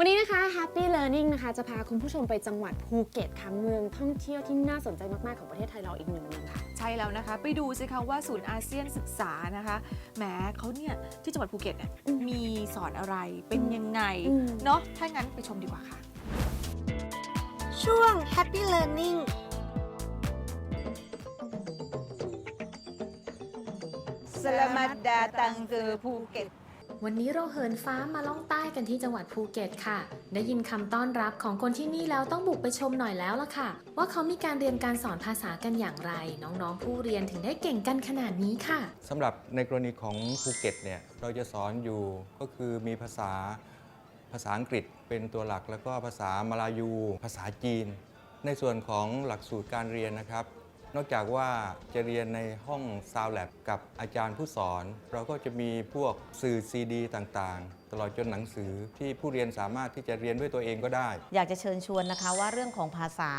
วันนี้นะคะ Happy Learning นะคะ จะพาคุณผู้ชมไปจังหวัดภูเก็ตค่ะเมืองท่องเที่ยวที่น่าสนใจมาก ๆ ของประเทศไทยเราอีกหนึ่งเมืองค่ะ ใช่แล้วนะคะ ไปดูสิคะว่าศูนย์อาเซียนศึกษานะคะแหมเขาเนี่ยที่จังหวัดภูเก็ตเนี่ยอืมมีสอนอะไรเป็นยังไงอืมเนาะถ้างั้นไปชมดีกว่าค่ะ ช่วง Happy Learning Selamat datang ke Phuket วันนี้เราเหินฟ้ามาล่องใต้กันที่จังหวัดภูเก็ตค่ะ ได้ยินคำต้อนรับของคนที่นี่แล้วต้องบุกไปชมหน่อยแล้วล่ะค่ะ ว่าเขามีการเรียนการสอนภาษากันอย่างไร น้องๆ ผู้เรียนถึงได้เก่งกันขนาดนี้ค่ะสำหรับในกรณีของภูเก็ตเนี่ยเราจะสอนอยู่ก็คือมีภาษาภาษาอังกฤษเป็นตัวหลัก แล้วก็ภาษามาลายู ภาษาจีน ในส่วนของหลักสูตรการเรียนนะครับ นอกจากว่าจะเรียนในห้องซาวแลบกับอาจารย์ผู้สอน เราก็จะมีพวกสื่อซีดีต่างๆ ตลอดจนหนังสือที่ผู้เรียนสามารถที่จะเรียนด้วยตัวเองก็ได้ อยากจะเชิญชวนนะคะว่าเรื่องของภาษา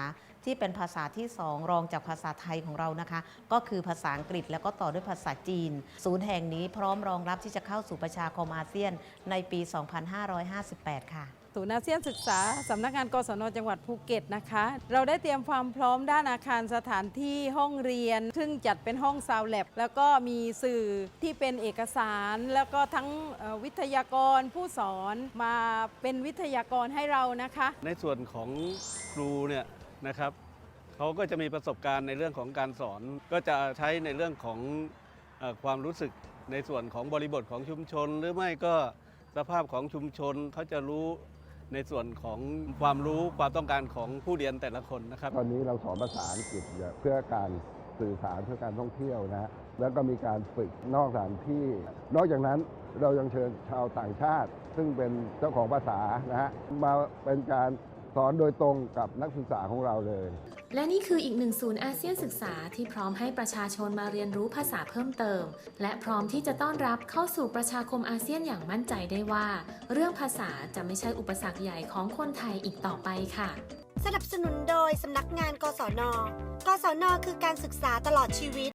ที่เป็นภาษาที่สองรองจากภาษาไทยของเรานะคะ ก็คือภาษาอังกฤษแล้วก็ต่อด้วยภาษาจีน ศูนย์แห่งนี้พร้อมรองรับที่จะเข้าสู่ประชาคมอาเซียนในปี 2558 ค่ะ ศูนย์อาเซียนศึกษาสำนักงานกศนจังหวัดภูเก็ตนะคะ เราได้เตรียมความพร้อมด้านอาคารสถานที่ห้องเรียน ซึ่งจัดเป็นห้องซาวแลบแล้วก็มีสื่อที่เป็นเอกสาร แล้วก็ทั้งวิทยากรผู้สอนมาเป็นวิทยากรให้เรานะคะ ในส่วนของครูเนี่ยนะครับเขาก็จะมีประสบการณ์ในเรื่องของการสอน ก็จะใช้ในเรื่องของอความรู้สึกในส่วนของบริบทของชุมชน หรือไม่ก็สภาพของชุมชนเขาจะรู้ ในส่วนของความรู้ความต้องการของผู้เรียนแต่ละคนนะครับ ตอนนี้เราสอนภาษาอังกฤษเพื่อการสื่อสารเพื่อการท่องเที่ยวนะฮะแล้วก็มีการฝึกนอกสถานที่ นอกจากนั้นเรายังเชิญชาวต่างชาติ ซึ่งเป็นเจ้าของภาษานะฮะมาเป็นการสอนโดยตรงกับนักศึกษาของเราเลย และนี่คืออีกหนึ่งศูนย์อาเซียนศึกษาที่พร้อมให้ประชาชนมาเรียนรู้ภาษาเพิ่มเติม และพร้อมที่จะต้อนรับเข้าสู่ประชาคมอาเซียนอย่างมั่นใจได้ว่า เรื่องภาษาจะไม่ใช่อุปสรรคใหญ่ของคนไทยอีกต่อไปค่ะ สนับสนุนโดยสำนักงาน กศน กศน คือการศึกษาตลอดชีวิต